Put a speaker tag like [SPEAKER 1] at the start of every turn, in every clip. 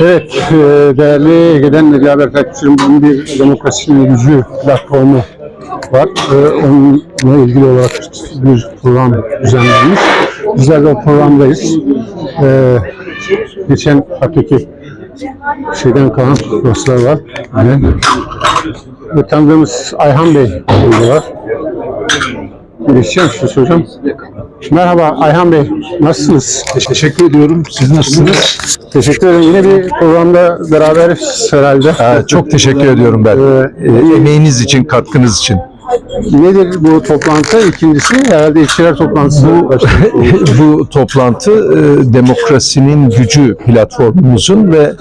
[SPEAKER 1] Evet, e, değerli Ege'den Medya Haber bir demokrasinin gücü platformu var. E, Onunla ilgili olarak bir program düzenlenmiş. Bizler de o programdayız. E, geçen haftaki şeyden kalan dostlar var. Yani, ve tanıdığımız Ayhan Bey var. Geçeceğim size hocam. Merhaba Ayhan Bey, nasılsınız?
[SPEAKER 2] Teşekkür ediyorum. Siz nasılsınız?
[SPEAKER 1] Teşekkür ederim. Yine bir programda beraberiz herhalde.
[SPEAKER 2] Ha, çok teşekkür ediyorum ben. Ee, emeğiniz için, katkınız için.
[SPEAKER 1] Nedir bu toplantı? İkincisi herhalde işçiler toplantısı.
[SPEAKER 2] Bu toplantı e, Demokrasinin Gücü platformumuzun ve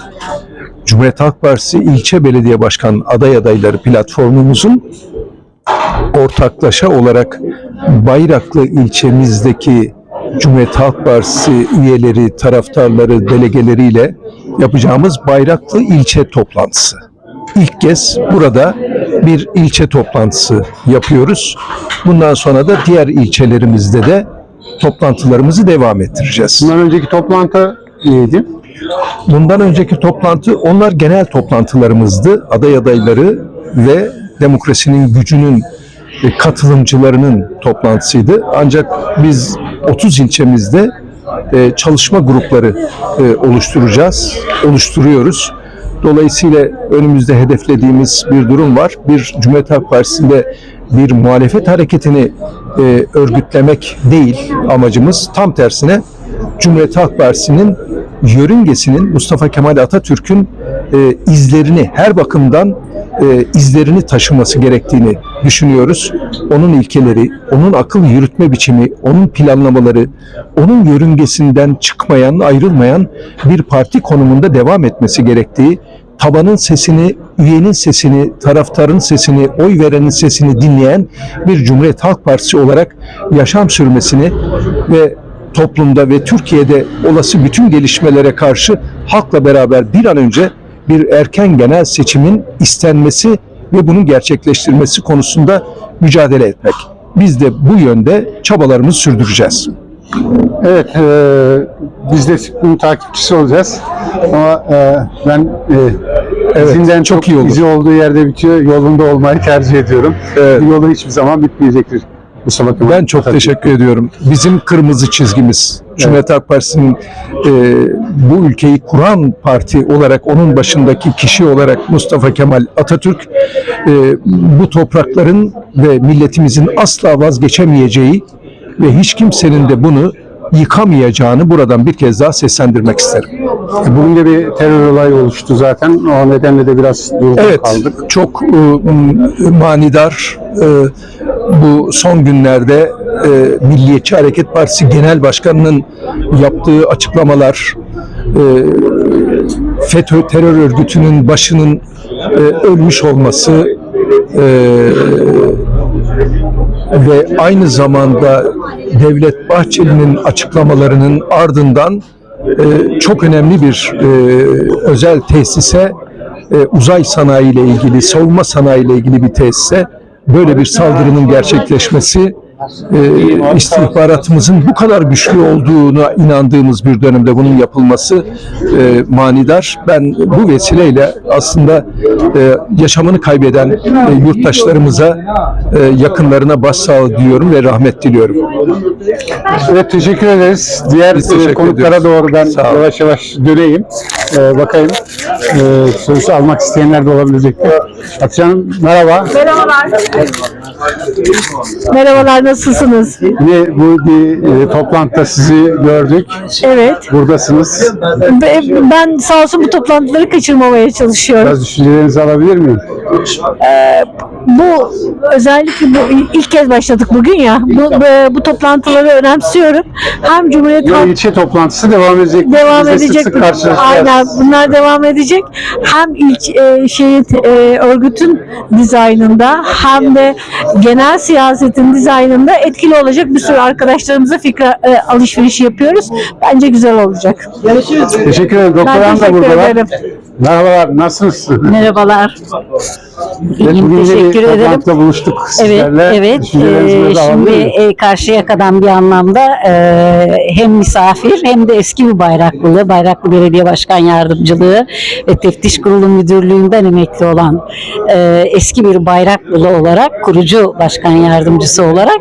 [SPEAKER 2] Cumhuriyet Halk Partisi ilçe belediye başkan aday adayları platformumuzun ortaklaşa olarak Bayraklı ilçemizdeki Cumhuriyet Halk Partisi üyeleri, taraftarları, delegeleriyle yapacağımız Bayraklı ilçe toplantısı. İlk kez burada bir ilçe toplantısı yapıyoruz. Bundan sonra da diğer ilçelerimizde de toplantılarımızı devam ettireceğiz.
[SPEAKER 1] Bundan önceki toplantı neydi?
[SPEAKER 2] Bundan önceki toplantı onlar genel toplantılarımızdı. Aday adayları ve demokrasinin gücünün e, katılımcılarının toplantısıydı. Ancak biz 30 ilçemizde e, çalışma grupları e, oluşturacağız, oluşturuyoruz. Dolayısıyla önümüzde hedeflediğimiz bir durum var. Bir Cumhuriyet Halk Partisi'nde bir muhalefet hareketini e, örgütlemek değil amacımız. Tam tersine Cumhuriyet Halk Partisi'nin yörüngesinin Mustafa Kemal Atatürk'ün e, izlerini her bakımdan e, izlerini taşıması gerektiğini düşünüyoruz. Onun ilkeleri, onun akıl yürütme biçimi, onun planlamaları, onun yörüngesinden çıkmayan, ayrılmayan bir parti konumunda devam etmesi gerektiği, tabanın sesini, üyenin sesini, taraftarın sesini, oy verenin sesini dinleyen bir Cumhuriyet Halk Partisi olarak yaşam sürmesini ve toplumda ve Türkiye'de olası bütün gelişmelere karşı halkla beraber bir an önce bir erken genel seçimin istenmesi ve bunun gerçekleştirilmesi konusunda mücadele etmek. Biz de bu yönde çabalarımızı sürdüreceğiz.
[SPEAKER 1] Evet, e, biz de bunun takipçisi olacağız. Ama e, ben e,
[SPEAKER 2] Evet,
[SPEAKER 1] izinden
[SPEAKER 2] çok iyi olur.
[SPEAKER 1] izi olduğu yerde bitiyor, yolunda olmayı tercih ediyorum.
[SPEAKER 2] Evet.
[SPEAKER 1] Yolu hiçbir zaman bitmeyecektir. Mustafa Kemal
[SPEAKER 2] Ben çok
[SPEAKER 1] Atatürk.
[SPEAKER 2] teşekkür ediyorum. Bizim kırmızı çizgimiz, Cumhuriyet Halk Partisi'nin e, bu ülkeyi kuran parti olarak, onun başındaki kişi olarak Mustafa Kemal Atatürk, e, bu toprakların ve milletimizin asla vazgeçemeyeceği ve hiç kimsenin de bunu yıkamayacağını buradan bir kez daha seslendirmek isterim.
[SPEAKER 1] Bugün de bir terör olayı oluştu zaten. O nedenle de biraz durgun
[SPEAKER 2] Evet,
[SPEAKER 1] kaldık.
[SPEAKER 2] çok e, manidar. e, bu son günlerde e, Milliyetçi Hareket Partisi Genel Başkanı'nın yaptığı açıklamalar, e, FETÖ terör örgütünün başının e, ölmüş olması e, ve aynı zamanda Devlet Bahçeli'nin açıklamalarının ardından e, çok önemli bir e, özel tesise e, uzay sanayi ile ilgili, savunma sanayi ile ilgili bir tesise böyle bir saldırının gerçekleşmesi e, istihbaratımızın bu kadar güçlü olduğuna inandığımız bir dönemde bunun yapılması e, manidar. Ben bu vesileyle aslında e, yaşamını kaybeden e, yurttaşlarımıza, e, yakınlarına başsağlığı diliyorum ve rahmet diliyorum.
[SPEAKER 1] Evet teşekkür ederiz. Diğer
[SPEAKER 2] Biz teşekkür
[SPEAKER 1] e, konuklara
[SPEAKER 2] ediyoruz.
[SPEAKER 1] doğru ben
[SPEAKER 2] Sağ olun.
[SPEAKER 1] yavaş yavaş döneyim. E, bakayım. E, sözü almak isteyenler de olabilecektir. Hatice Hanım merhaba.
[SPEAKER 3] Merhabalar. Merhabalar, nasılsınız?
[SPEAKER 1] Yine bu bir e, toplantıda sizi gördük.
[SPEAKER 3] Evet.
[SPEAKER 1] Buradasınız.
[SPEAKER 3] Ve Ben sağ olsun bu toplantıları kaçırmamaya çalışıyorum.
[SPEAKER 1] Biraz düşüncelerinizi alabilir miyim?
[SPEAKER 3] Bu özellikle bu ilk kez başladık bugün ya. Bu, bu, bu toplantıları önemsiyorum. Hem Cumhuriyet Halk
[SPEAKER 1] ilçe toplantısı devam edecek.
[SPEAKER 3] devam
[SPEAKER 1] Biz de
[SPEAKER 3] edecek.
[SPEAKER 1] Sık sık karşılaşacağız.
[SPEAKER 3] Aynen bunlar devam edecek. Hem ilk e, şeyin e, örgütün dizaynında hem de genel siyasetin dizaynında etkili olacak bir sürü arkadaşlarımıza fikir e, alışverişi yapıyoruz. Bence güzel olacak.
[SPEAKER 1] Teşekkür ederim. Doktor Hanım da
[SPEAKER 3] ederim.
[SPEAKER 1] Merhabalar, nasılsınız?
[SPEAKER 4] Merhabalar. İyiyim,
[SPEAKER 1] Bugün yine bir
[SPEAKER 4] teşekkür ederim.
[SPEAKER 1] buluştuk
[SPEAKER 4] Evet,
[SPEAKER 1] sizlerle.
[SPEAKER 4] evet.
[SPEAKER 1] Biraz
[SPEAKER 4] şimdi e, Karşıyaka'dan bir anlamda e, hem misafir hem de eski bir Bayraklılı, Bayraklı Belediye Başkan Yardımcılığı ve Teftiş Kurulu Müdürlüğü'nden emekli olan e, eski bir Bayraklılı olarak, kurucu başkan yardımcısı olarak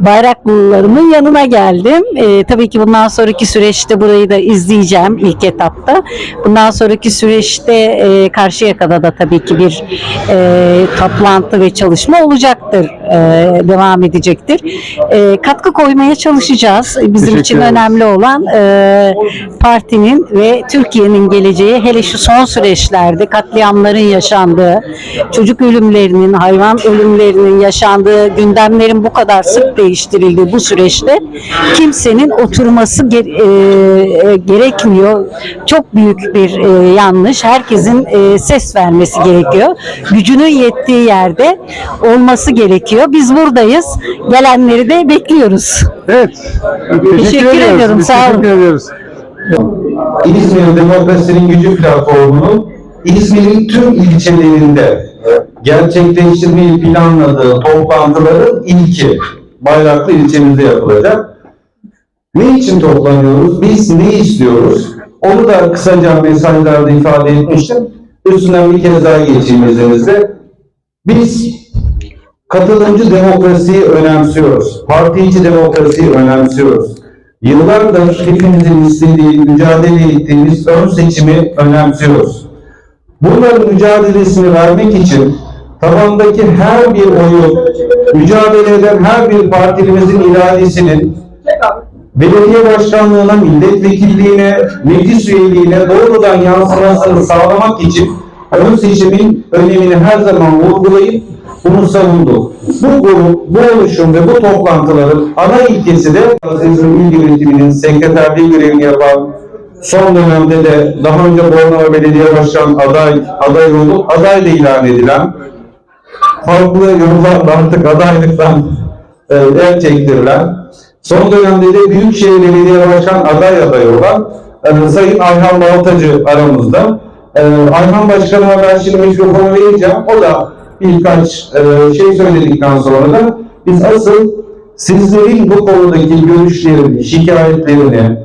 [SPEAKER 4] Bayraklılarımın yanına geldim. E, tabii ki bundan sonraki süreçte burayı da izleyeceğim ilk etapta. Bundan sonraki süreçte e, Karşıyaka'da da tabii ki bir e, toplantı ve çalışma olacaktır, e, devam edecektir. E, katkı koymaya çalışacağız. Bizim
[SPEAKER 1] Teşekkür
[SPEAKER 4] için önemli olan e, partinin ve Türkiye'nin geleceği hele şu son süreçlerde katliamların yaşandığı, çocuk ölümlerinin, hayvan ölümlerinin yaşandığı, gündemlerin bu kadar sık değiştirildiği bu süreçte kimsenin oturması ge- e, e, gerekmiyor. Çok büyük bir e, yanlış. Herkesin e, ses vermesi gerekiyor. Gücünün yettiği yerde olması gerekiyor. Biz buradayız. Gelenleri de bekliyoruz.
[SPEAKER 1] Evet. Teşekkür,
[SPEAKER 4] Teşekkür ediyorum, sağ olun.
[SPEAKER 1] Teşekkür ediyoruz.
[SPEAKER 5] İzmir Demokrasinin Gücü platformunun İzmir'in tüm ilçelerinde gerçekleştirmeyi planladığı toplantıların ilki Bayraklı ilçemizde yapılacak. Ne için toplanıyoruz? Biz ne istiyoruz? Onu da kısaca mesajlarda ifade etmiştim. Üstünden bir kez daha geçeyim izninizle. Biz katılımcı demokrasiyi önemsiyoruz. Parti içi demokrasiyi önemsiyoruz. Yıllardır hepimizin istediği, mücadele ettiğimiz ön seçimi önemsiyoruz. Bunların mücadelesini vermek için tabandaki her bir oyu, mücadele eden her bir partilimizin iradesinin belediye başkanlığına, milletvekilliğine, meclis üyeliğine doğrudan yansımasını sağlamak için ön seçimin önemini her zaman vurgulayıp bunu savunduk. Bu grup, bu oluşum ve bu toplantıların ana ilkesi de İzmir İl Yönetimi'nin sekreterliği görevini yapan son dönemde de daha önce Bornova Belediye Başkan aday, aday olup aday da ilan edilen farklı yollarla artık adaylıktan e, el çektirilen, son dönemde de Büyükşehir Belediye Başkan aday adayı olan e, Sayın Ayhan Baltacı aramızda. E, Ayhan Başkanıma ben şimdi mikrofonu vereceğim. O da birkaç e, şey söyledikten sonra da biz asıl sizlerin bu konudaki görüşlerini, şikayetlerini,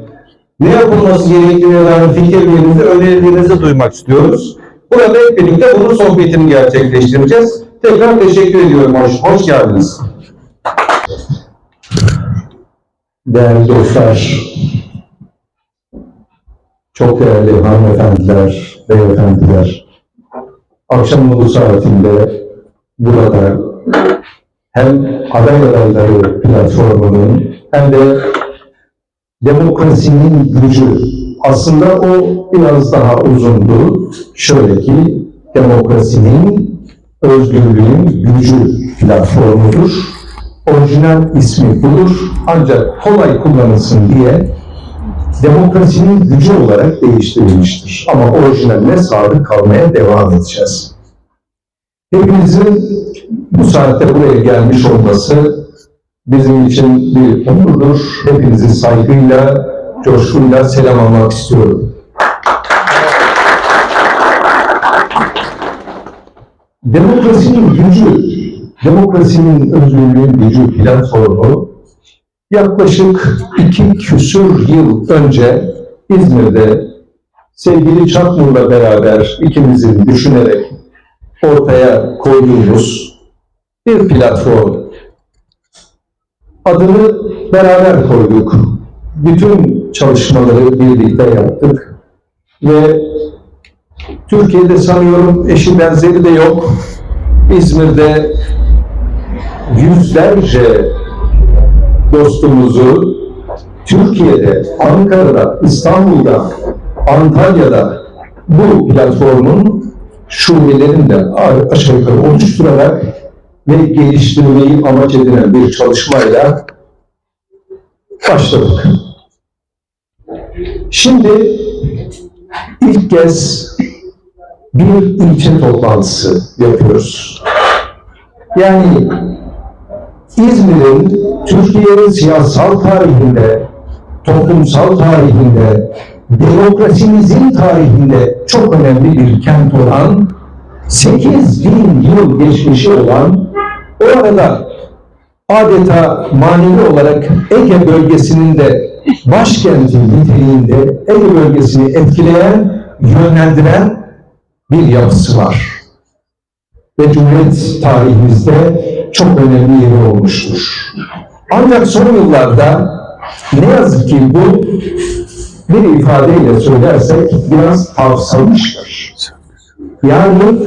[SPEAKER 5] ne yapılması gerektiğine dair fikirlerinizi, önerilerinizi duymak istiyoruz. Burada hep birlikte bunun sohbetini gerçekleştireceğiz. Tekrar teşekkür ediyorum. Hoş, hoş geldiniz.
[SPEAKER 2] Değerli dostlar, çok değerli hanımefendiler, beyefendiler, akşam bu saatinde burada hem aday adayları platformunun hem de demokrasinin gücü aslında o biraz daha uzundu. Şöyle ki demokrasinin özgürlüğün gücü platformudur. Orijinal ismi budur. Ancak kolay kullanılsın diye demokrasinin gücü olarak değiştirilmiştir. Ama orijinaline sadık kalmaya devam edeceğiz. Hepinizin bu saatte buraya gelmiş olması bizim için bir onurdur. Hepinizi saygıyla, coşkuyla selam almak istiyorum. Demokrasinin gücü, demokrasinin özgürlüğün gücü platformu yaklaşık iki küsur yıl önce İzmir'de sevgili Çakmur'la beraber ikimizin düşünerek ortaya koyduğumuz bir platform. Adını beraber koyduk. Bütün çalışmaları birlikte yaptık. Ve Türkiye'de sanıyorum eşi benzeri de yok. İzmir'de yüzlerce dostumuzu Türkiye'de, Ankara'da, İstanbul'da, Antalya'da bu platformun şubelerini de aşağı yukarı oluşturarak ve geliştirmeyi amaç edinen bir çalışmayla başladık. Şimdi ilk kez bir ilçe toplantısı yapıyoruz. Yani İzmir'in Türkiye'nin siyasal tarihinde, toplumsal tarihinde, demokrasimizin tarihinde çok önemli bir kent olan 8 bin yıl geçmişi olan o arada adeta manevi olarak Ege bölgesinin de başkenti niteliğinde Ege bölgesini etkileyen, yönlendiren bir yapısı var. Ve Cumhuriyet tarihimizde çok önemli yeri olmuştur. Ancak son yıllarda ne yazık ki bu bir ifadeyle söylersek biraz tavsamıştır. Yani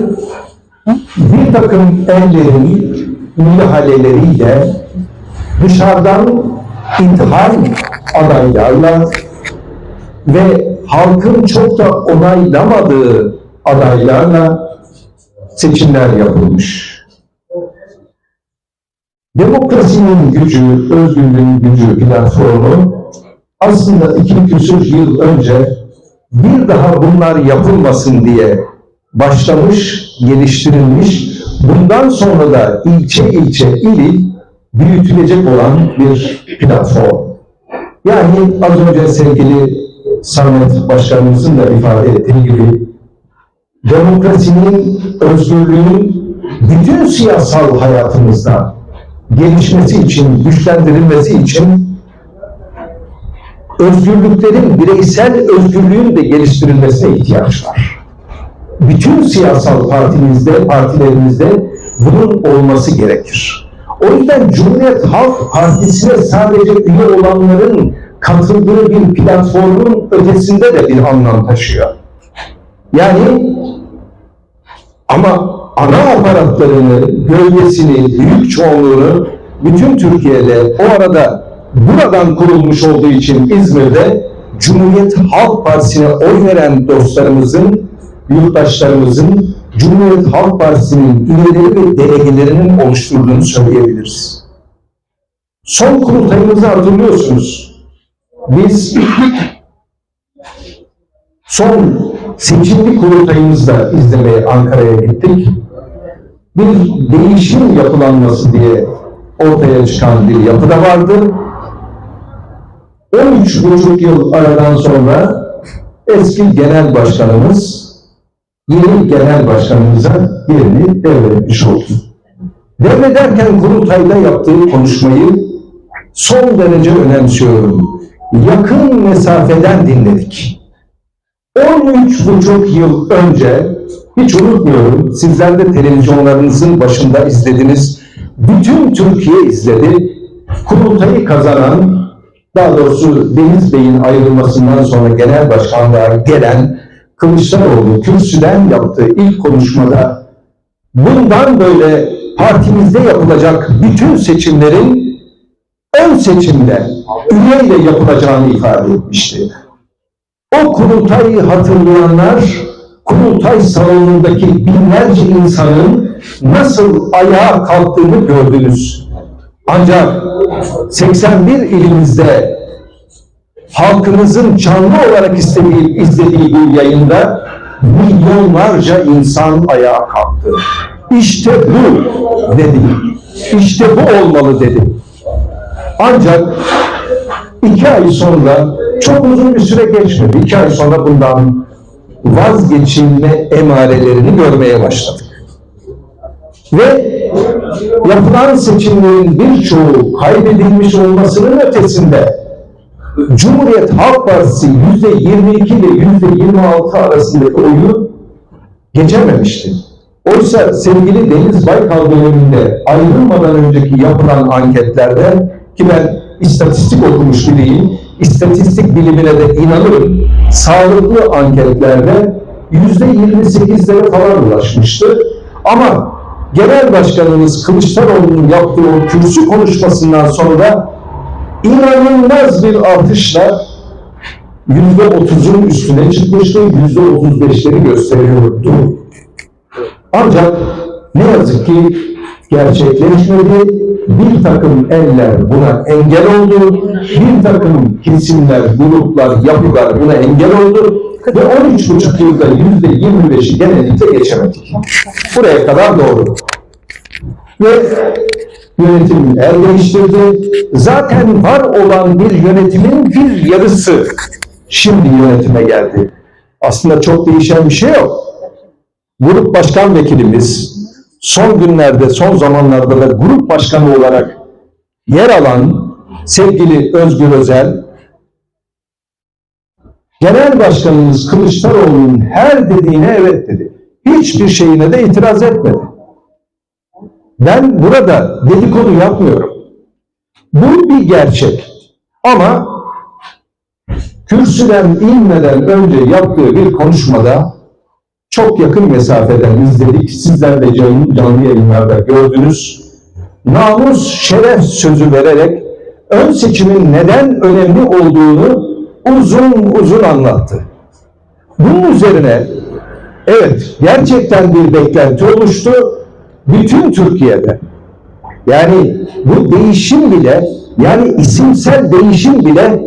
[SPEAKER 2] bir takım ellerin müdahaleleriyle dışarıdan intihar adaylarla ve halkın çok da onaylamadığı adaylarla seçimler yapılmış. Demokrasinin gücü, özgürlüğün gücü platformu aslında iki küsur yıl önce bir daha bunlar yapılmasın diye başlamış, geliştirilmiş, bundan sonra da ilçe ilçe, il il büyütülecek olan bir platform. Yani az önce sevgili Samet Başkanımızın da ifade ettiği gibi demokrasinin, özgürlüğün bütün siyasal hayatımızda gelişmesi için, güçlendirilmesi için özgürlüklerin, bireysel özgürlüğün de geliştirilmesine ihtiyaç var. Bütün siyasal partimizde, partilerimizde bunun olması gerekir. O yüzden Cumhuriyet Halk Partisi'ne sadece üye olanların katıldığı bir platformun ötesinde de bir anlam taşıyor. Yani ama ana aparatlarını, gölgesini, büyük çoğunluğunu bütün Türkiye'de o arada buradan kurulmuş olduğu için İzmir'de Cumhuriyet Halk Partisi'ne oy veren dostlarımızın, yurttaşlarımızın Cumhuriyet Halk Partisi'nin üyeleri ve delegelerinin oluşturduğunu söyleyebiliriz. Son kurultayımızı hatırlıyorsunuz. Biz son seçimli kurultayımızda izlemeye Ankara'ya gittik. Bir değişim yapılanması diye ortaya çıkan bir yapı da vardı. 13 buçuk yıl aradan sonra eski genel başkanımız yeni genel başkanımıza yerini devretmiş oldu. Devrederken kurultayda yaptığı konuşmayı son derece önemsiyorum. Yakın mesafeden dinledik. 13 buçuk yıl önce hiç unutmuyorum sizler de televizyonlarınızın başında izlediniz. Bütün Türkiye izledi. Kurultayı kazanan daha doğrusu Deniz Bey'in ayrılmasından sonra genel başkanlığa gelen Kılıçdaroğlu kürsüden yaptığı ilk konuşmada bundan böyle partimizde yapılacak bütün seçimlerin ön seçimde üyeyle yapılacağını ifade etmişti. O kurultayı hatırlayanlar, kurultay salonundaki binlerce insanın nasıl ayağa kalktığını gördünüz. Ancak 81 ilimizde halkımızın canlı olarak istediği, izlediği bir yayında milyonlarca insan ayağa kalktı. İşte bu dedi. İşte bu olmalı dedi. Ancak iki ay sonra çok uzun bir süre geçmedi. İki ay sonra bundan vazgeçilme emarelerini görmeye başladık. Ve yapılan seçimlerin birçoğu kaybedilmiş olmasının ötesinde Cumhuriyet Halk Partisi yüzde 22 ile yüzde 26 arasındaki oyu geçememişti. Oysa sevgili Deniz Baykal döneminde ayrılmadan önceki yapılan anketlerde ki ben istatistik okumuş biriyim, istatistik bilimine de inanırım. Sağlıklı anketlerde yüzde 28'lere falan ulaşmıştı. Ama Genel Başkanımız Kılıçdaroğlu'nun yaptığı o kürsü konuşmasından sonra inanılmaz bir artışla yüzde otuzun üstüne çıkmıştı, yüzde otuz beşleri gösteriyordu. Ancak ne yazık ki gerçekleşmedi. Bir takım eller buna engel oldu. Bir takım kesimler, gruplar, yapılar buna engel oldu. Ve 13,5 yılda yüzde 25'i genellikle geçemedik. Buraya kadar doğru. Ve yönetim el değiştirdi. Zaten var olan bir yönetimin bir yarısı şimdi yönetime geldi. Aslında çok değişen bir şey yok. Grup başkan vekilimiz son günlerde, son zamanlarda da grup başkanı olarak yer alan sevgili Özgür Özel, Genel Başkanımız Kılıçdaroğlu'nun her dediğine evet dedi. Hiçbir şeyine de itiraz etmedi. Ben burada dedikodu yapmıyorum. Bu bir gerçek. Ama kürsüden inmeden önce yaptığı bir konuşmada çok yakın mesafeden izledik. Sizler de canlı, canlı yayınlarda gördünüz. Namus, şeref sözü vererek ön seçimin neden önemli olduğunu uzun uzun anlattı. Bunun üzerine evet gerçekten bir beklenti oluştu bütün Türkiye'de. Yani bu değişim bile yani isimsel değişim bile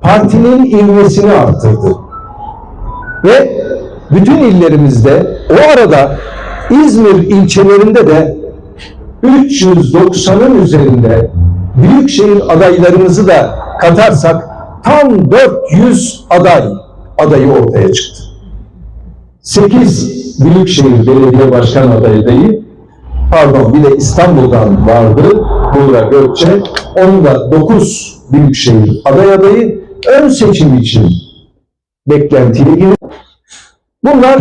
[SPEAKER 2] partinin ivmesini arttırdı. Ve bütün illerimizde o arada İzmir ilçelerinde de 390'ın üzerinde büyükşehir adaylarımızı da katarsak tam 400 aday adayı ortaya çıktı. 8 büyükşehir belediye başkan adayı pardon bir de İstanbul'dan vardı Buğra Gökçe. Onun da 9 büyükşehir aday adayı ön seçim için beklentiye girdi. Bunlar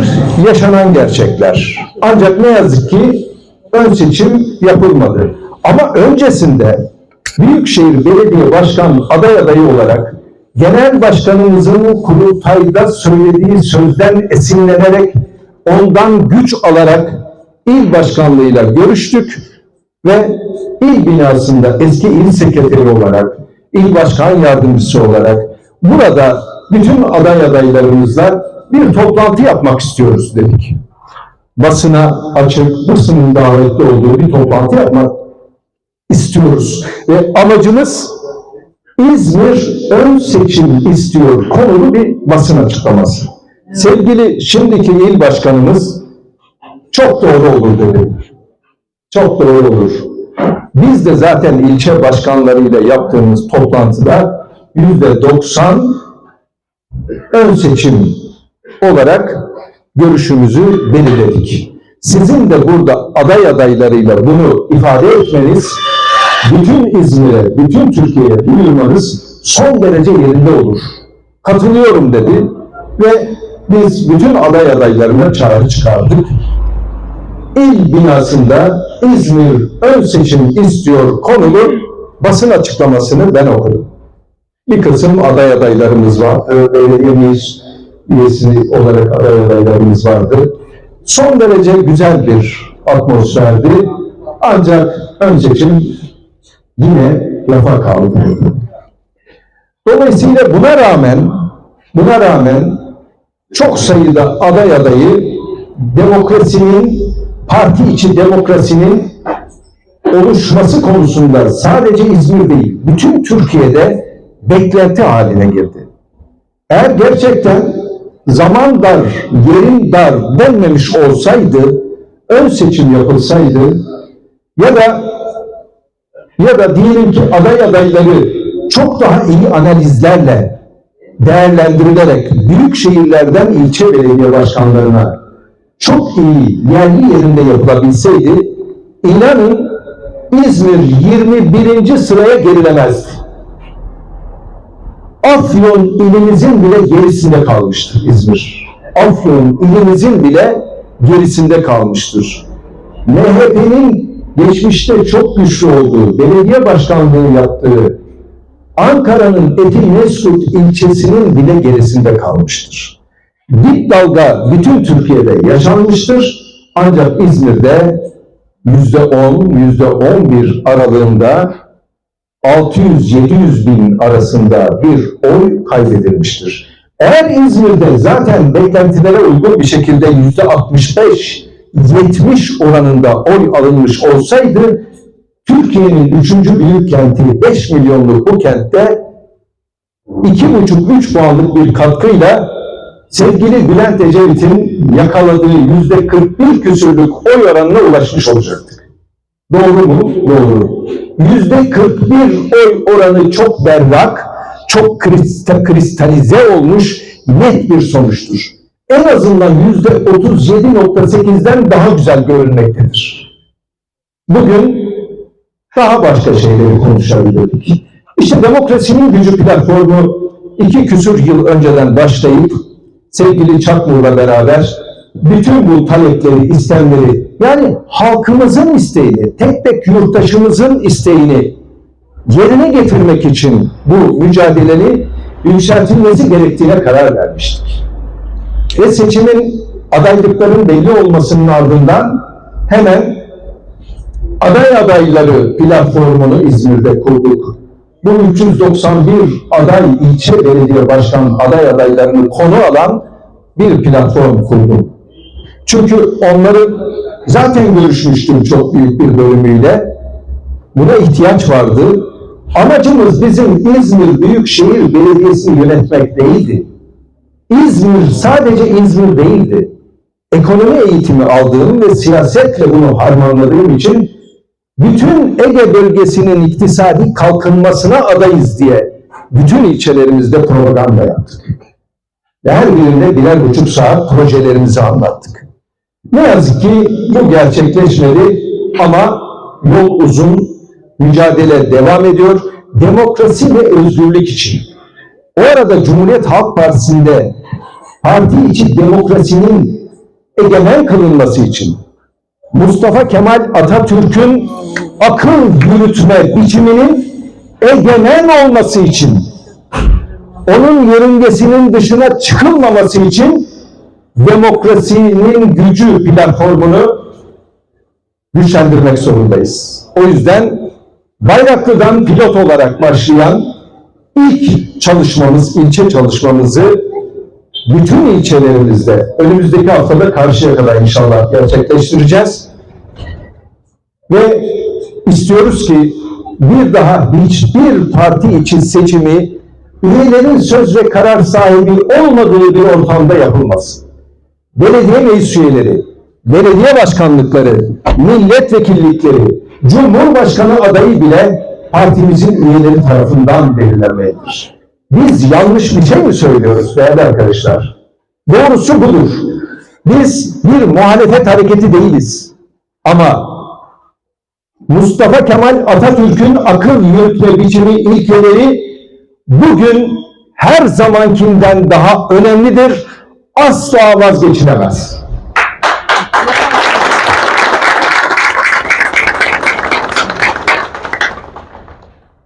[SPEAKER 2] yaşanan gerçekler. Ancak ne yazık ki ön seçim yapılmadı. Ama öncesinde Büyükşehir Belediye Başkan aday adayı olarak Genel Başkanımızın kurultayda söylediği sözden esinlenerek ondan güç alarak il başkanlığıyla görüştük ve il binasında eski il sekreteri olarak, il başkan yardımcısı olarak burada bütün aday adaylarımızla bir toplantı yapmak istiyoruz dedik. Basına açık, basının davetli olduğu bir toplantı yapmak istiyoruz. Ve amacımız İzmir ön seçim istiyor konulu bir basın açıklaması. Sevgili şimdiki il başkanımız çok doğru olur dedi. Çok doğru olur. Biz de zaten ilçe başkanlarıyla yaptığımız toplantıda yüzde 90 ön seçim olarak görüşümüzü belirledik. Sizin de burada aday adaylarıyla bunu ifade etmeniz, bütün İzmir'e, bütün Türkiye'ye duyurmanız son derece yerinde olur. Katılıyorum dedi ve biz bütün aday adaylarına çağrı çıkardık. İl binasında İzmir ön seçim istiyor konulu basın açıklamasını ben okudum. Bir kısım aday adaylarımız var. Belediye üyesi olarak aday adaylarımız vardı. Son derece güzel bir atmosferdi. Ancak ön seçim yine lafa kaldı. Dolayısıyla buna rağmen buna rağmen çok sayıda aday adayı demokrasinin parti içi demokrasinin oluşması konusunda sadece İzmir değil, bütün Türkiye'de beklenti haline girdi. Eğer gerçekten zaman dar, yerin dar denmemiş olsaydı, ön seçim yapılsaydı ya da ya da diyelim ki aday adayları çok daha iyi analizlerle değerlendirilerek büyük şehirlerden ilçe belediye başkanlarına çok iyi yerli yerinde yapılabilseydi inanın İzmir 21. sıraya gerilemezdi. Afyon ilimizin bile gerisinde kalmıştır İzmir. Afyon ilimizin bile gerisinde kalmıştır. MHP'nin geçmişte çok güçlü olduğu, belediye başkanlığı yaptığı Ankara'nın Etimesgut ilçesinin bile gerisinde kalmıştır. Dip dalga bütün Türkiye'de yaşanmıştır. Ancak İzmir'de yüzde on, yüzde on bir aralığında 600-700 bin arasında bir oy kaybedilmiştir. Eğer İzmir'de zaten beklentilere uygun bir şekilde yüzde 65-70 oranında oy alınmış olsaydı Türkiye'nin üçüncü büyük kenti 5 milyonluk bu kentte 2,5-3 puanlık bir katkıyla sevgili Bülent Ecevit'in yakaladığı yüzde 41 küsürlük oy oranına ulaşmış olacaktık. Doğru mu? Doğru. Yüzde 41 oy oranı çok berrak, çok krista- kristalize olmuş net bir sonuçtur. En azından yüzde 37.8'den daha güzel görünmektedir. Bugün daha başka şeyleri konuşabilirdik. İşte demokrasinin gücü platformu iki küsur yıl önceden başlayıp sevgili Çakmur'la beraber bütün bu talepleri, istemleri yani halkımızın isteğini, tek tek yurttaşımızın isteğini yerine getirmek için bu mücadelenin yükseltilmesi gerektiğine karar vermiştik. Ve seçimin adaylıkların belli olmasının ardından hemen aday adayları platformunu İzmir'de kurduk. Bu 391 aday ilçe belediye başkan aday adaylarını konu alan bir platform kurdum. Çünkü onların zaten görüşmüştüm çok büyük bir bölümüyle. Buna ihtiyaç vardı. Amacımız bizim İzmir Büyükşehir Belediyesi'ni yönetmek değildi. İzmir sadece İzmir değildi. Ekonomi eğitimi aldığım ve siyasetle bunu harmanladığım için bütün Ege bölgesinin iktisadi kalkınmasına adayız diye bütün ilçelerimizde propaganda yaptık. Ve her birinde birer buçuk saat projelerimizi anlattık. Ne yazık ki bu gerçekleşmedi ama yol uzun, mücadele devam ediyor. Demokrasi ve özgürlük için. O arada Cumhuriyet Halk Partisi'nde parti içi demokrasinin egemen kılınması için Mustafa Kemal Atatürk'ün akıl yürütme biçiminin egemen olması için onun yörüngesinin dışına çıkılmaması için demokrasinin gücü platformunu güçlendirmek zorundayız. O yüzden Bayraklı'dan pilot olarak başlayan ilk çalışmamız, ilçe çalışmamızı bütün ilçelerimizde önümüzdeki haftada karşıya kadar inşallah gerçekleştireceğiz. Ve istiyoruz ki bir daha hiçbir parti için seçimi üyelerin söz ve karar sahibi olmadığı bir ortamda yapılmasın. Belediye meclis üyeleri, belediye başkanlıkları, milletvekillikleri, cumhurbaşkanı adayı bile partimizin üyeleri tarafından belirlenmelidir. Biz yanlış bir şey mi söylüyoruz değerli arkadaşlar? Doğrusu budur. Biz bir muhalefet hareketi değiliz. Ama Mustafa Kemal Atatürk'ün akıl yürütme biçimi ilkeleri bugün her zamankinden daha önemlidir. Asla vazgeçilemez.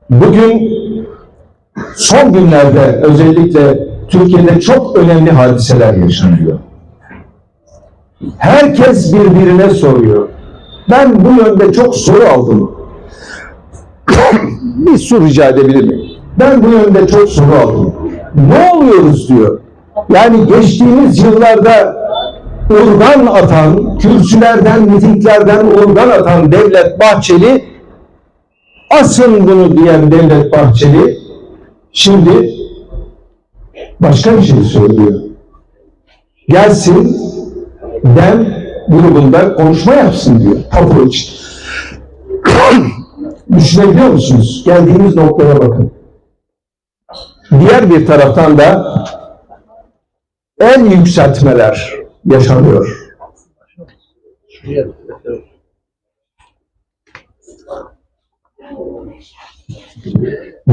[SPEAKER 2] Bugün son günlerde özellikle Türkiye'de çok önemli hadiseler yaşanıyor. Herkes birbirine soruyor. Ben bu yönde çok soru aldım. bir soru rica edebilir miyim? Ben bu yönde çok soru aldım. Ne oluyoruz diyor. Yani geçtiğimiz yıllarda urgan atan, kürsülerden, mitinglerden urgan atan Devlet Bahçeli, asın bunu diyen Devlet Bahçeli, şimdi başka bir şey söylüyor. Gelsin, dem grubunda konuşma yapsın diyor. Tapu için. Düşünebiliyor musunuz? Geldiğimiz noktaya bakın. Diğer bir taraftan da el yükseltmeler yaşanıyor.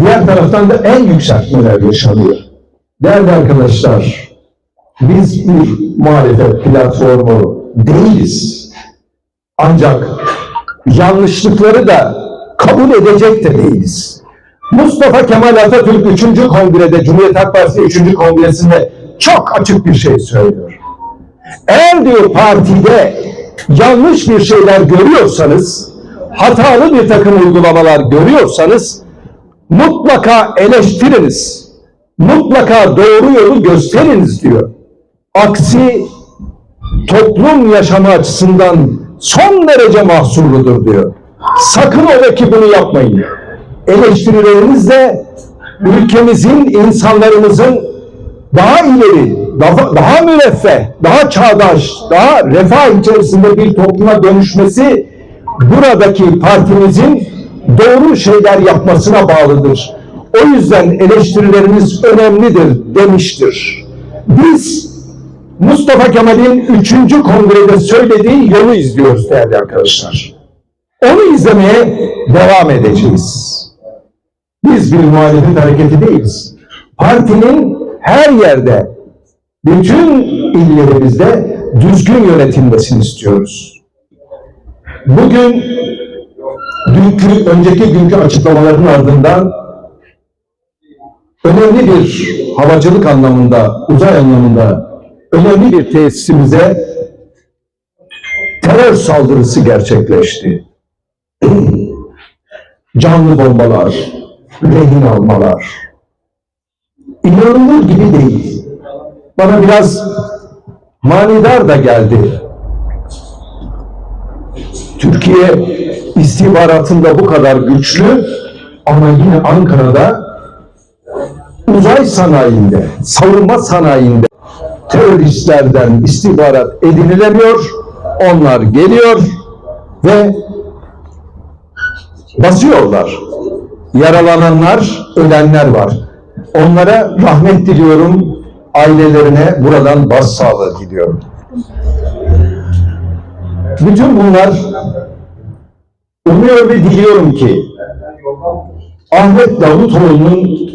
[SPEAKER 2] Diğer taraftan da el yükseltmeler yaşanıyor. Değerli arkadaşlar, biz bir muhalefet platformu değiliz. Ancak yanlışlıkları da kabul edecek de değiliz. Mustafa Kemal Atatürk 3. Kongre'de, Cumhuriyet Halk Partisi 3. Kongre'sinde çok açık bir şey söylüyor. Eğer diyor partide yanlış bir şeyler görüyorsanız, hatalı bir takım uygulamalar görüyorsanız mutlaka eleştiriniz. Mutlaka doğru yolu gösteriniz diyor. Aksi toplum yaşamı açısından son derece mahsurludur diyor. Sakın ola ki bunu yapmayın. Eleştirilerinizle ülkemizin, insanlarımızın daha ileri, daha, daha müreffeh, daha çağdaş, daha refah içerisinde bir topluma dönüşmesi buradaki partimizin doğru şeyler yapmasına bağlıdır. O yüzden eleştirileriniz önemlidir demiştir. Biz Mustafa Kemal'in 3. kongrede söylediği yolu izliyoruz değerli arkadaşlar. Onu izlemeye devam edeceğiz. Biz bir muhalefet hareketi değiliz. Partinin her yerde, bütün illerimizde düzgün yönetilmesini istiyoruz. Bugün, dünkü, önceki günkü açıklamaların ardından önemli bir havacılık anlamında, uzay anlamında önemli bir tesisimize terör saldırısı gerçekleşti. Canlı bombalar, rehin almalar. İnanılır gibi değil. Bana biraz manidar da geldi. Türkiye istihbaratında bu kadar güçlü ama yine Ankara'da uzay sanayinde, savunma sanayinde teröristlerden istihbarat edinilemiyor. Onlar geliyor ve basıyorlar. Yaralananlar, ölenler var. Onlara rahmet diliyorum. Ailelerine buradan başsağlığı diliyorum. Bütün bunlar umuyor ve diliyorum ki Ahmet Davutoğlu'nun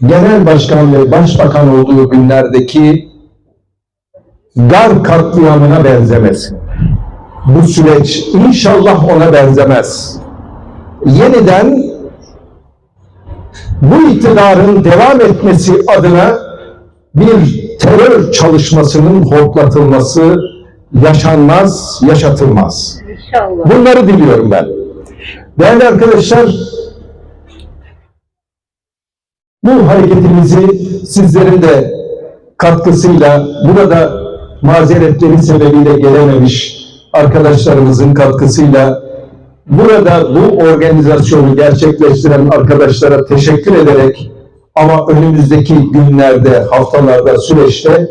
[SPEAKER 2] genel başkan ve başbakan olduğu günlerdeki gar katliamına benzemesin. Bu süreç inşallah ona benzemez. Yeniden bu iktidarın devam etmesi adına bir terör çalışmasının hortlatılması yaşanmaz, yaşatılmaz. Bunları diliyorum ben. Değerli arkadaşlar, bu hareketimizi sizlerin de katkısıyla burada mazeretleri sebebiyle gelememiş arkadaşlarımızın katkısıyla burada bu organizasyonu gerçekleştiren arkadaşlara teşekkür ederek ama önümüzdeki günlerde, haftalarda, süreçte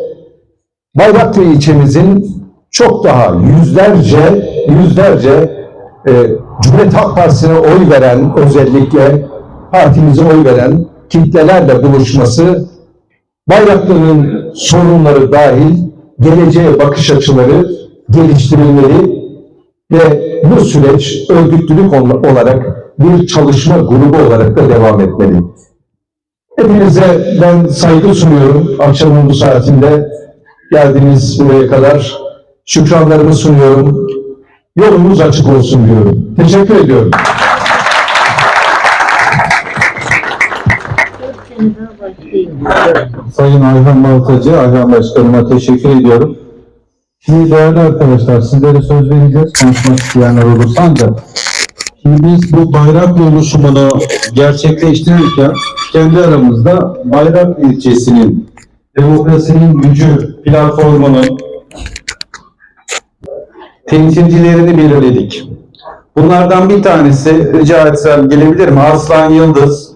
[SPEAKER 2] Bayraklı ilçemizin çok daha yüzlerce, yüzlerce e, Cumhuriyet Halk Partisi'ne oy veren, özellikle partimize oy veren kitlelerle buluşması, Bayraklı'nın sorunları dahil geleceğe bakış açıları geliştirilmeli ve bu süreç örgütlülük ol- olarak bir çalışma grubu olarak da devam etmeli. Hepinize ben saygı sunuyorum. Akşamın bu saatinde geldiniz buraya kadar. Şükranlarımı sunuyorum. Yolumuz açık olsun diyorum. Teşekkür ediyorum.
[SPEAKER 5] Sayın Ayhan Baltacı, Ayhan Başkanıma teşekkür ediyorum. Şimdi değerli arkadaşlar sizlere söz vereceğiz konuşmak isteyenler olursa ancak şimdi biz bu bayrak oluşumunu gerçekleştirirken kendi aramızda Bayrak ilçesinin demokrasinin gücü platformunun temsilcilerini belirledik. Bunlardan bir tanesi rica etsem gelebilir mi? Arslan Yıldız.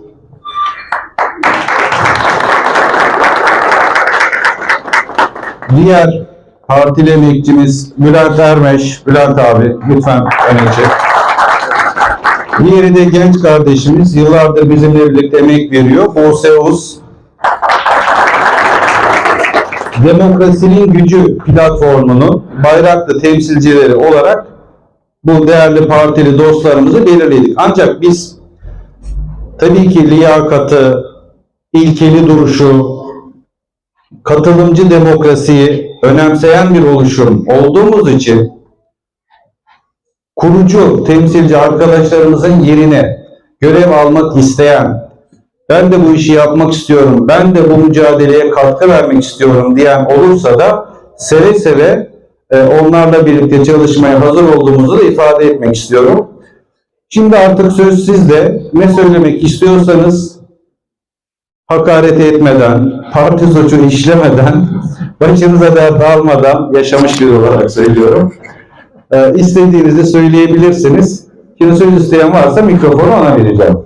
[SPEAKER 5] Diğer partili emekçimiz Bülent Ermeş. Bülent abi lütfen öne çık. Diğeri de genç kardeşimiz yıllardır bizimle birlikte emek veriyor. Buse Uz. Demokrasinin Gücü platformunun bayraklı temsilcileri olarak bu değerli partili dostlarımızı belirledik. Ancak biz tabii ki liyakatı, ilkeli duruşu, katılımcı demokrasiyi önemseyen bir oluşum olduğumuz için kurucu temsilci arkadaşlarımızın yerine görev almak isteyen, ben de bu işi yapmak istiyorum, ben de bu mücadeleye katkı vermek istiyorum diyen olursa da seve seve e, onlarla birlikte çalışmaya hazır olduğumuzu da ifade etmek istiyorum. Şimdi artık söz sizde. Ne söylemek istiyorsanız hakaret etmeden, parti suçu işlemeden, başınıza dert almadan yaşamış biri olarak söylüyorum. Ee, istediğinizi söyleyebilirsiniz. Şimdi söz isteyen varsa mikrofonu ona vereceğim.